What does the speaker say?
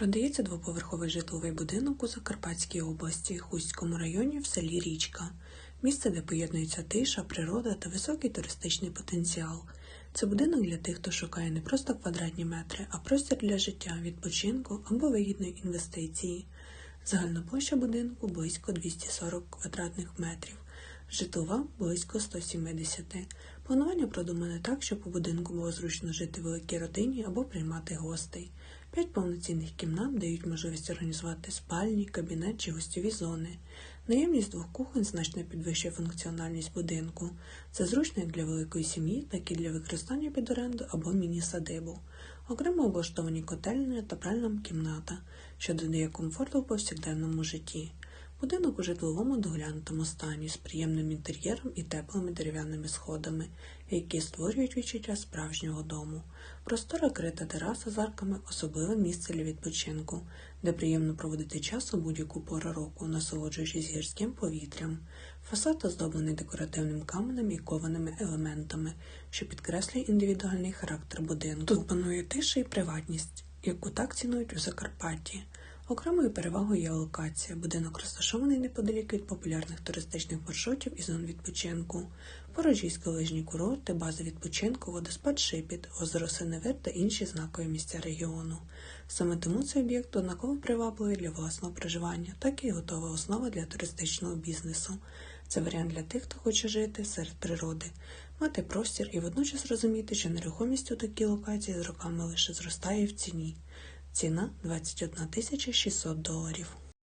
Продається двоповерховий житловий будинок у Закарпатській області, Хуському районі в селі Річка. Місце, де поєднується тиша, природа та високий туристичний потенціал. Це будинок для тих, хто шукає не просто квадратні метри, а простір для життя, відпочинку або вигідної інвестиції. Загальна площа будинку близько 240 квадратних метрів, житлова близько 170. Планування продумане так, щоб у будинку було зручно жити великій родині або приймати гостей. П'ять повноцінних кімнат дають можливість організувати спальні, кабінет чи гостьові зони. Наявність двох кухонь значно підвищує функціональність будинку. Це зручно як для великої сім'ї, так і для використання під оренду або міні-садибу. Окремо облаштовані котельня та пральна кімната, що додає комфорту в повсякденному житті. Будинок у житловому доглянутому стані з приємним інтер'єром і теплими дерев'яними сходами, які створюють відчуття справжнього дому. Простора крита тераса з арками особливе місце для відпочинку, де приємно проводити час у будь-яку пору року, насолоджуючись гірським повітрям. Фасад оздоблений декоративним каменем і кованими елементами, що підкреслює індивідуальний характер будинку. Тут панує тиша і приватність, яку так цінують у Закарпатті. Окремою перевагою є локація. Будинок розташований неподалік від популярних туристичних маршрутів і зон відпочинку. Поруч гірські лижні курорти, бази відпочинку, водоспад Шипіт, озеро Синевир та інші знакові місця регіону. Саме тому цей об'єкт однаково привабливий для власного проживання, так і готова основа для туристичного бізнесу. Це варіант для тих, хто хоче жити серед природи, мати простір і водночас розуміти, що нерухомість у такій локації з роками лише зростає в ціні. Ціна 21 тисяча 600 доларів.